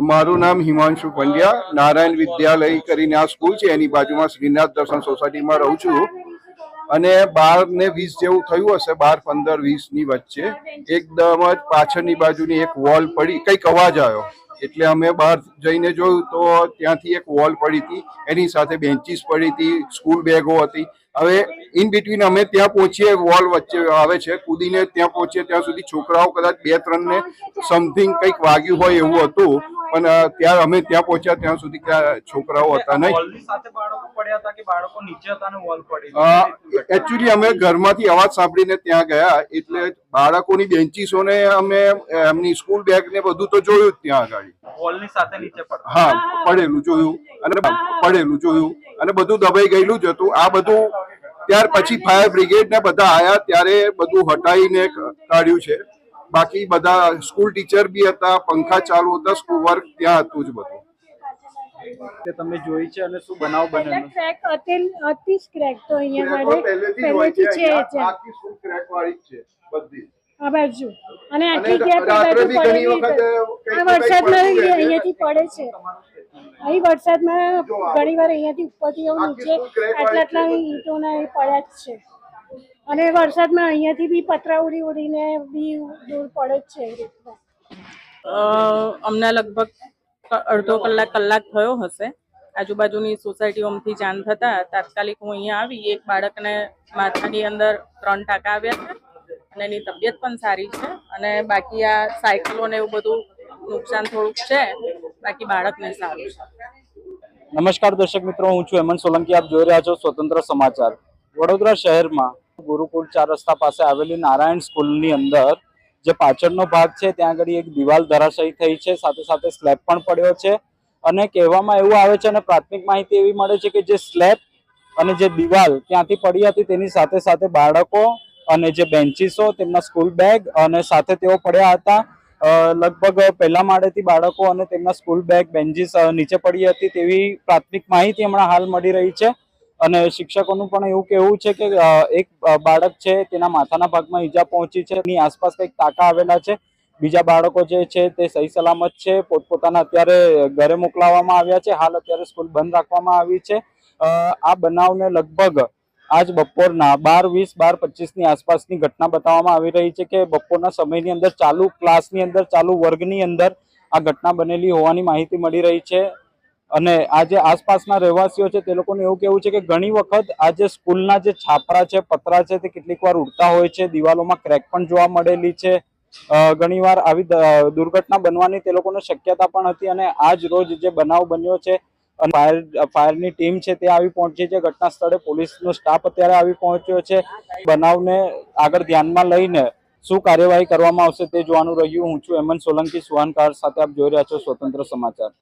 મારું નામ હિમાંશુ પંડ્યા. નારાયણ વિદ્યાલય કરીને આ સ્કૂલ છે. એની બાજુમાં શ્રીનાથ દર્શન સોસાયટીમાં રહું છું. અને બાર ને વીસ જેવું થયું હશે, બાર પંદર વીસની વચ્ચે. એકદમ જ પાછળની બાજુની એક વોલ પડી, કંઈક અવાજ આવ્યો. એટલે અમે બહાર જઈને જોયું તો ત્યાંથી એક વોલ પડી હતી. એની સાથે બેન્ચીસ પડી હતી સ્કૂલ બેગો હતી. હવે ઇન બિટવીન અમે ત્યાં પહોંચીએ વોલ વચ્ચે આવે છે. કૂદીને ત્યાં પહોંચીએ, ત્યાં સુધી છોકરાઓ કદાચ બે ત્રણને સમથિંગ કંઈક વાગ્યું હોય એવું હતું. પણ ત્યાં અમે ત્યાં પહોંચ્યા ત્યાં સુધી ત્યાં છોકરાઓ હતા નહીં. એકચ્યુઅલી અમે ઘરમાંથી અવાજ સાંભળીને ત્યાં ગયા એટલે બાળકોની બેન્ચીસોને અમે એમની સ્કૂલ બેગ ને બધું તો જોયું જ ત્યાં આગળ. હા પડેલું જોયું અને પડેલું જોયું અને બધું દબાઈ ગયેલું જ હતું. આ બધું ત્યાર પછી ફાયર બ્રિગેડ ને બધા આયા ત્યારે બધું હટાઈને કાઢ્યું છે. બાકી બધા સ્કૂલ ટીચર બી હતા પંખા ચાલુ હતા સ્કૂલ વર્ક ત્યાં હતું જ બધું. તે તમે જોઈ છે અને શું બનાવ બનેલો? ક્રેક તો અહીંયા આગળ પહેલેથી છે પહેલેથી છે જ આખી સ્કૂલ ક્રેક વાળી જ છે બધી. આ બાજુ. અને અને ગેપ ઘણી વખત આ. વરસાદમાં અહીંયાથી પડે છે. અહીં વરસાદમાં ઘણી વાર અહીંયાથી ઉપરથી એવું નીચે આટલા આટલા. ઈંટોના એ પડ્યા જ છે. અને વરસાદમાં અહીંયાથી બી પતરા ઉડી ઉડીને બી દૂર પડે જ છે એવી રીતના અ, અમને લગભગ અડધો કલાક કલાક થયો હશે. આજુબાજુની સોસાયટીઓમાંથી જાણ થતા તાત્કાલિક હું અહીંયા આવી એક બાળકને માથાની અંદર ત્રણ ટાંકા આવ્યા છે અને એની તબિયત પણ સારી છે અને બાકી આ સાયકલો ને એવું બધું નુકસાન થોડુંક છે બાકી બાળકને સારું છે. નમસ્કાર દર્શક મિત્રો હું છું હેમંત સોલંકી. આપ જોઈ રહ્યા છો સ્વતંત્ર સમાચાર. વડોદરા શહેરમાં ગુરુકુળ ચાર રસ્તા પાસે આવેલી નારાયણ સ્કૂલની અંદર જે પાછળનો ભાગ છે, ત્યાં આગળ એક દિવાલ ધરાશયી થઈ છે, સાથે સાથે સ્લેબ પણ પડ્યો છે. અને કહેવામાં એવું આવે છે અને પ્રાથમિક માહિતી એવી મળે છે કે જે સ્લેબ અને જે દિવાલ ત્યાંથી પડી હતી, તેની સાથે સાથે બાળકો અને જે બેન્ચીસો, તેમના સ્કૂલ બેગ અને સાથે તેઓ પડ્યા હતા. લગભગ પહેલા માળેથી બાળકો અને તેમના સ્કૂલ બેગ, બેન્ચીસ નીચે પડી હતી તેવી પ્રાથમિક માહિતી હમણાં હાલ મળી રહી છે. અને શિક્ષકોનું પણ એવું કહેવું છે કે એક બાળક છે, તેના માથાના ભાગમાં ઈજા પહોંચી છે, એની આસપાસ કંઈક ટાંકા આવેલા છે, બીજા બાળકો જે છે તે સહી સલામત છે, પોતપોતાના અત્યારે ઘરે મોકલાવવામાં આવ્યા છે, હાલ અત્યારે સ્કૂલ બંધ રાખવામાં આવી છે. આ બનાવને લગભગ આજ બપોરના બાર વીસ, બાર પચીસની આસપાસની ઘટના બતાવવામાં આવી રહી છે કે બપોરના સમયની અંદર ચાલુ, ક્લાસની અંદર, ચાલુ વર્ગની અંદર આ ઘટના બનેલી હોવાની માહિતી મળી રહી છે. અને આ જે આસપાસના રહેવાસીઓ છે, તે લોકોનું એવું કેવું છે કે ઘણી વખત આ જે સ્કૂલના જે છાપરા છે, પતરા છે, તે કેટલીક વાર ઉડતા હોય છે, દિવાલોમાં ક્રેક પણ જોવા મળેલી છે. ઘણીવાર આવી દુર્ઘટના બનવાની તે લોકોને શક્યતા પણ હતી અને આજ રોજ જે બનાવ બન્યો છે ફાયર, ફાયરની ટીમ છે તે આવી પહોંચી છે. ઘટના સ્થળે પોલીસનો સ્ટાફ અત્યારે આવી પહોંચ્યો છે. બનાવને આગળ ધ્યાનમાં લઈને શું કાર્યવાહી કરવામાં આવશે તે જોવાનું રહ્યું. હું છું હેમંત સોલંકી સુહાનકાર સાથે આપ જોઈ રહ્યા છો સ્વતંત્ર સમાચાર.